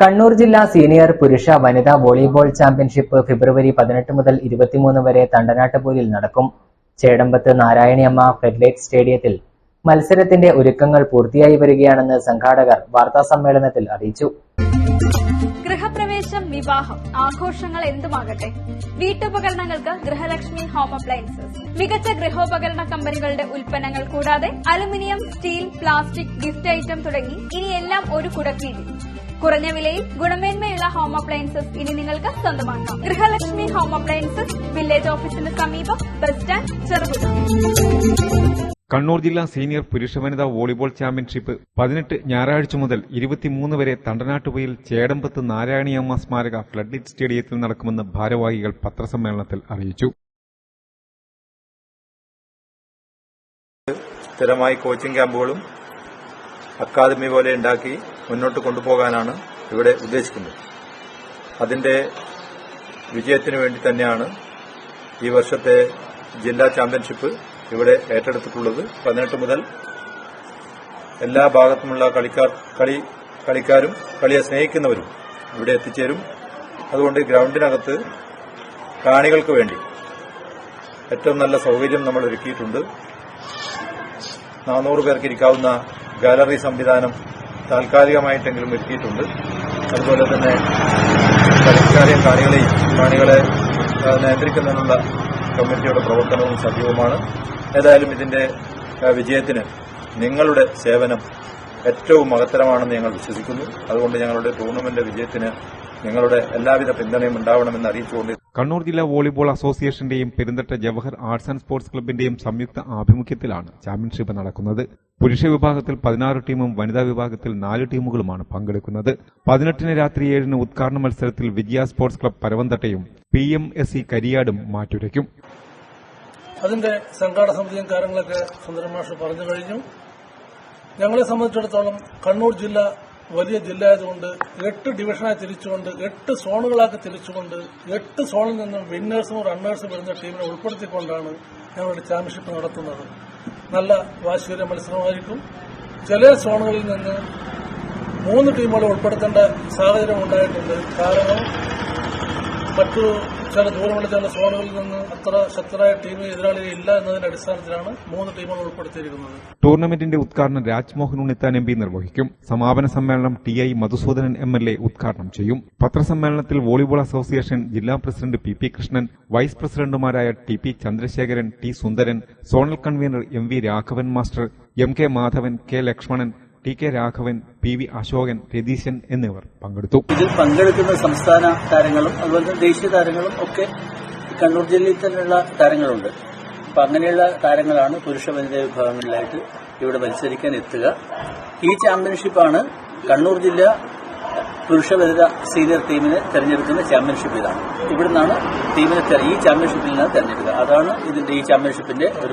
കണ്ണൂർ ജില്ലാ സീനിയർ പുരുഷ വനിതാ വോളിബോൾ ചാമ്പ്യൻഷിപ്പ് ഫെബ്രുവരി പതിനെട്ട് മുതൽ ഇരുപത്തിമൂന്ന് വരെ തണ്ടനാട്ടുപൂരിൽ നടക്കും. ചേടമ്പത്ത് നാരായണിയമ്മ ഫെഡ്ലൈറ്റ് സ്റ്റേഡിയത്തിൽ മത്സരത്തിന്റെ ഒരുക്കങ്ങൾ പൂർത്തിയായി വരികയാണെന്ന് സംഘാടകർ വാർത്താ സമ്മേളനത്തിൽ അറിയിച്ചു. ഗൃഹപ്രവേശം വിവാഹം ആഘോഷങ്ങൾ എന്തുമാകട്ടെ? വീട്ടുപകരണങ്ങൾക്ക് ഗൃഹലക്ഷ്മി ഹോം അപ്ലയൻസസ്. മികച്ച ഗൃഹോപകരണ കമ്പനികളുടെ ഉൽപ്പന്നങ്ങൾ കൂടാതെ aluminium steel plastic gift item തുടങ്ങി ഇനിയെല്ലാം ഒരു കുടക്കീഴിൽ. കുറഞ്ഞ വിലയിൽ ഗുണമേന്മയുള്ള ഹോം അപ്ലയൻസസ് ഇനി നിങ്ങൾക്ക് സ്വന്തമാക്കാം. ഗൃഹലക്ഷ്മി ഹോം അപ്ലയൻസസ് വില്ലേജ് ഓഫീസിന് സമീപം ബസ് സ്റ്റാൻഡ് ചെറുപുഴ കണ്ണൂർ ജില്ലാ സീനിയർ പുരുഷ വനിതാ വോളിബോൾ ചാമ്പ്യൻഷിപ്പ് പതിനെട്ട് ഞായറാഴ്ച മുതൽ ഇരുപത്തിമൂന്ന് വരെ തണ്ടനാട്ടുപുയിൽ ചേടമ്പത്ത് നാരായണിയമ്മ സ്മാരക ഫ്ലഡ്ലിറ്റ് സ്റ്റേഡിയത്തിൽ നടക്കുമെന്ന് ഭാരവാഹികൾ പത്രസമ്മേളനത്തിൽ അറിയിച്ചു. സ്ഥിരമായി കോച്ചിംഗ് ക്യാമ്പുകളും അക്കാദമി പോലെ ഉണ്ടാക്കി മുന്നോട്ട് കൊണ്ടുപോകാനാണ് ഇവിടെ ഉദ്ദേശിക്കുന്നത്. അതിന്റെ വിജയത്തിനു വേണ്ടി തന്നെയാണ് ഈ വർഷത്തെ ജില്ലാ ചാമ്പ്യൻഷിപ്പ് ഇവിടെ ഏറ്റെടുത്തിട്ടുള്ളത്. പതിനെട്ട് മുതൽ എല്ലാ ഭാഗത്തുമുള്ള കളിക്കാർ കളി കളിക്കാരും കളിയെ സ്നേഹിക്കുന്നവരും ഇവിടെ എത്തിച്ചേരും. അതുകൊണ്ട് ഗ്രൗണ്ടിനകത്ത് കാണികൾക്ക് വേണ്ടി ഏറ്റവും നല്ല സൗകര്യം നമ്മൾ ഒരുക്കിയിട്ടുണ്ട്. നാനൂറ് പേർക്ക് ഇരിക്കാവുന്ന ഗാലറി സംവിധാനം താൽക്കാലികമായിട്ടെങ്കിലും ഒരുക്കിയിട്ടുണ്ട്. അതുപോലെ തന്നെ കളിക്കാരെയും കാണികളെയും കാണികളെ നിയന്ത്രിക്കുന്നതിനുള്ള കമ്മിറ്റിയുടെ പ്രവർത്തനവും സജീവമാണ്. ഏതായാലും ഇതിന്റെ വിജയത്തിന് നിങ്ങളുടെ സേവനം ഏറ്റവും മഹത്തരമാണെന്ന് ഞങ്ങൾ വിശ്വസിക്കുന്നു. അതുകൊണ്ട് ഞങ്ങളുടെ ടൂർണമെന്റ് വിജയത്തിന് നിങ്ങളുടെ എല്ലാവിധ പിന്തുണയും ഉണ്ടാവണമെന്ന് അറിയിച്ചുകൊണ്ട് കണ്ണൂർ ജില്ലാ volleyball അസോസിയേഷന്റെയും Perunthatta Jawahar arts and sports ക്ലബിന്റെയും സംയുക്ത ആഭിമുഖ്യത്തിലാണ് ചാമ്പ്യൻഷിപ്പ് നടക്കുന്നത്. പുരുഷ വിഭാഗത്തിൽ പതിനാറ് ടീമും വനിതാ വിഭാഗത്തിൽ നാല് ടീമുകളുമാണ് പങ്കെടുക്കുന്നത്. പതിനെട്ടിന് രാത്രി ഏഴിന് ഉദ്ഘാടന മത്സരത്തിൽ വിജയ സ്പോർട്സ് ക്ലബ് പരവന്തട്ടയും പി എം എസ് സി കരിയാടും മാറ്റുരയ്ക്കും. അതിന്റെ സംഘാടക സമിതിയും കാര്യങ്ങളൊക്കെ സുന്ദരമാഷ് പറഞ്ഞു കഴിഞ്ഞു. ഞങ്ങളെ സംബന്ധിച്ചിടത്തോളം കണ്ണൂർ ജില്ല വലിയ ജില്ല ആയതുകൊണ്ട് എട്ട് ഡിവിഷനായി തിരിച്ചുകൊണ്ട് എട്ട് സോണുകളാക്കി തിരിച്ചുകൊണ്ട് എട്ട് സോണിൽ നിന്നും വിന്നേഴ്സും റണ്ണേഴ്സും വരുന്ന ടീമിനെ ഉൾപ്പെടുത്തിക്കൊണ്ടാണ് ഞങ്ങളുടെ ചാമ്പ്യൻഷിപ്പ് നടത്തുന്നത്. നല്ല വാശിയേറിയ മത്സരമായിരിക്കും. ചില സോണുകളിൽ നിന്ന് മൂന്ന് ടീമുകളെ ഉൾപ്പെടുത്തേണ്ട സാഹചര്യം ഉണ്ടായിട്ടുണ്ട്. കാരണം മറ്റു ചില ദൂരമുള്ള ചില സോണുകളിൽ നിന്ന് അത്ര ശക്തരായ ടീം എതിരാളികൾ ഇല്ല എന്നതിന്റെ അടിസ്ഥാനത്തിലാണ് മൂന്ന് ടീമുകൾ ഉൾപ്പെടുത്തിയിരിക്കുന്നത്. ടൂർണമെന്റിന്റെ ഉദ്ഘാടനം രാജ്മോഹൻ ഉണ്ണിത്താൻ എം പി നിർവഹിക്കും. സമാപന സമ്മേളനം T I Madhusoodanan M L A ഉദ്ഘാടനം ചെയ്യും. പത്രസമ്മേളനത്തിൽ വോളിബോൾ അസോസിയേഷൻ ജില്ലാ president P P Krishnan vice പ്രസിഡന്റുമാരായ T P Chandrasekharan T Sundaran zonal convener M V Raghavan master M K Madhavan K Lakshmanan T K Raghavan P V Asokan Ratheesan എന്നിവർ പങ്കെടുത്തു. ഇതിൽ പങ്കെടുക്കുന്ന സംസ്ഥാന താരങ്ങളും അതുപോലെ തന്നെ ദേശീയ താരങ്ങളും ഒക്കെ കണ്ണൂർ ജില്ലയിൽ തന്നെയുള്ള താരങ്ങളുണ്ട്. അപ്പൊ അങ്ങനെയുള്ള താരങ്ങളാണ് പുരുഷ വനിതാ വിഭാഗങ്ങളിലായിട്ട് ഇവിടെ മത്സരിക്കാൻ എത്തുക. ഈ ചാമ്പ്യൻഷിപ്പാണ് കണ്ണൂർ ജില്ല പുരുഷ വനിത സീനിയർ ടീമിനെ തെരഞ്ഞെടുക്കുന്ന ചാമ്പ്യൻഷിപ്പ് ഇതാണ്. ഇവിടുന്നാണ് ടീമിനെ ഈ ചാമ്പ്യൻഷിപ്പിൽ നിന്നാണ് തെരഞ്ഞെടുക്കുക. അതാണ് ഇതിന്റെ ഈ ചാമ്പ്യൻഷിപ്പിന്റെ ഒരു